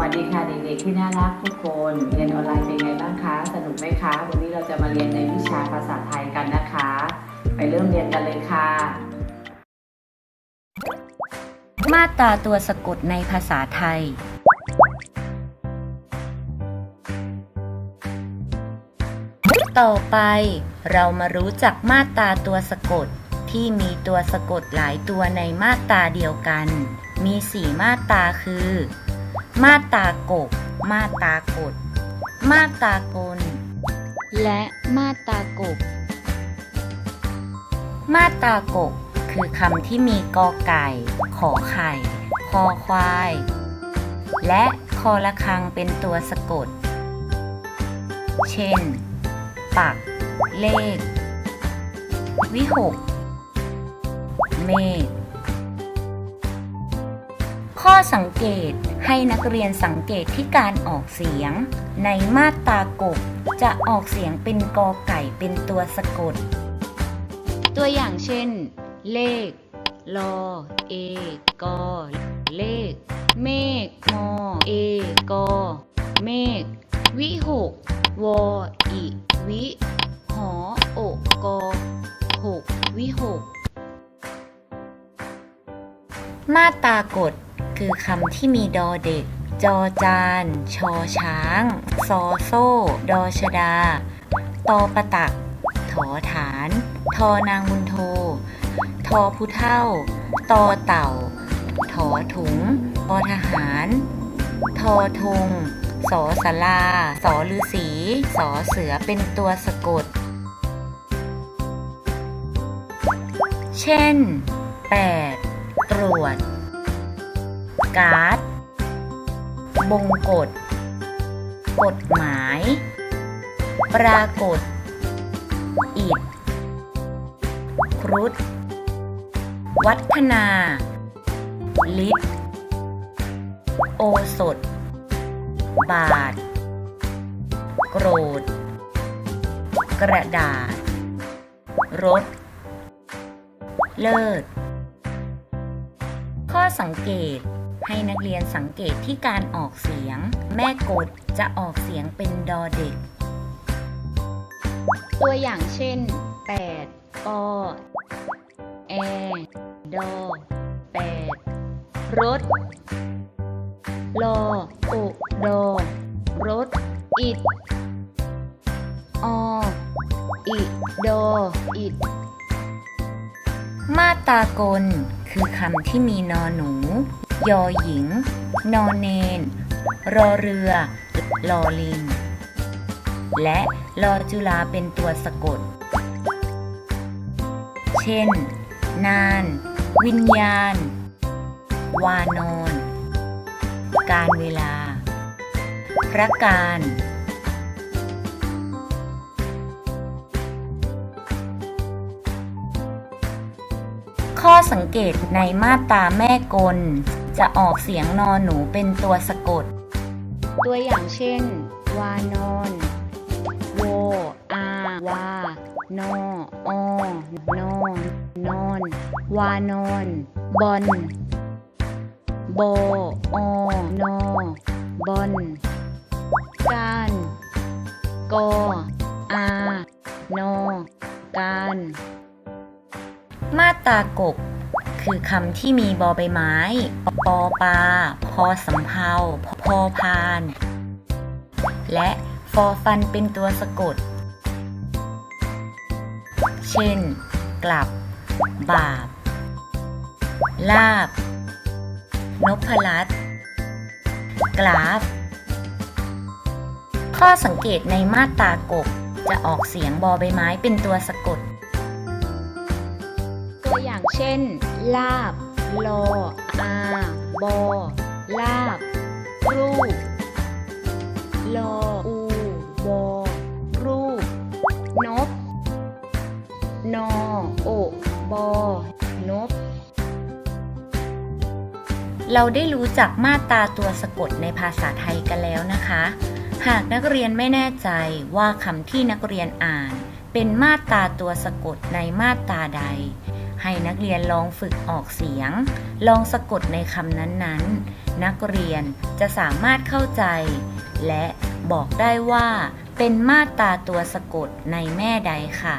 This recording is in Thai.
วัสดีค่ะเด็กๆที่น่ารักทุกคนเรียนออนไลน์เป็นไงบ้างคะ สนุกไหมคะ วันนี้เราจะมาเรียนในวิชาภาษาไทยกันนะคะ ไปเริ่มเรียนกันเลยค่ะ มาตราตัวสะกดในภาษาไทย ต่อไปเรามารู้จักมาตราตัวสะกดที่มีตัวสะกดหลายตัวในมาตราเดียวกัน มีสี่มาตราคือ มาตรากบ มาตรากด มาตรากล และมาตรากบ มาตรากบ คือคำที่มีกอไก่ ขอไข่ คอควาย และคอละคังเป็นตัวสะกด เช่น ปัก เลข วิหก เมฆ ข้อสังเกตให้นักเรียนสังเกตที่การออกเสียง ในมาตรากบจะออกเสียงเป็นกอไก่เป็นตัวสะกด ตัวอย่างเช่น เลขลอเอกอเลข เมฆมอเอกอเมฆวิหกวออิวิหอโอกอหกวิหกมาตรากฎ คือคำที่มีดอเด็ก จอจาน ชอช้าง ซอโซ่ ดอชดา ตอประตัก ถอฐาน ทอนางบุญโท ทอผู้เท่า ตอเต่า ถอถุงทอทหาร ทอธงสอสาราสอฤาษีสอเสือเป็นตัวสะกด เช่น 8 ตรวจ การ์ด บงกฎ กฎหมาย ปรากฏ อิดครุฑวัฒนา ลิศโอสถ บาท โกรธ กระดาษ รถ เลิศ ข้อสังเกต ให้นักเรียนสังเกตที่การออกเสียง แม่กดจะออกเสียงเป็นดอเด็ก ตัวอย่างเช่น 8 ปอแอดอ8รถลอโอดอรถ อิดออิดออิดมาตรากล คือคำที่มีนอหนู ยอหญิง นอนเนน รอเรือ ลอลิง และลอจุลาเป็นตัวสะกด เช่น นาน วิญญาณ วานอนการเวลา พระการ ข้อสังเกตในมาตราแม่กล จะออกเสียงนอนหนูเป็นตัวสะกด ตัวอย่างเช่น วานอนโวอาวานออนอนนอน วานอนบอนโบอนอบอนการกออานอการมาตรากบ คือคำที่มีบอใบไม้ ปอปลาพอสำเภาพอพาน และฟอฟันเป็นตัวสะกด เช่น กลับ บาป ลาบ นพลัตกราฟ ข้อสังเกตในมาตรากบจะออกเสียงบอใบไม้เป็นตัวสะกด ตัวอย่างเช่น ลาบ ลออาบอลาบรูปลออูบอรูปนบนอโอบอนบเราได้รู้จักมาตราตัวสะกดในภาษาไทยกันแล้วนะคะ หากนักเรียนไม่แน่ใจว่าคำที่นักเรียนอ่าน เป็นมาตราตัวสะกดในมาตราใด ให้นักเรียนลองฝึกออกเสียง ลองสะกดในคำนั้นๆ นักเรียนจะสามารถเข้าใจ และบอกได้ว่าเป็นมาตราตัวสะกดในแม่ใดค่ะ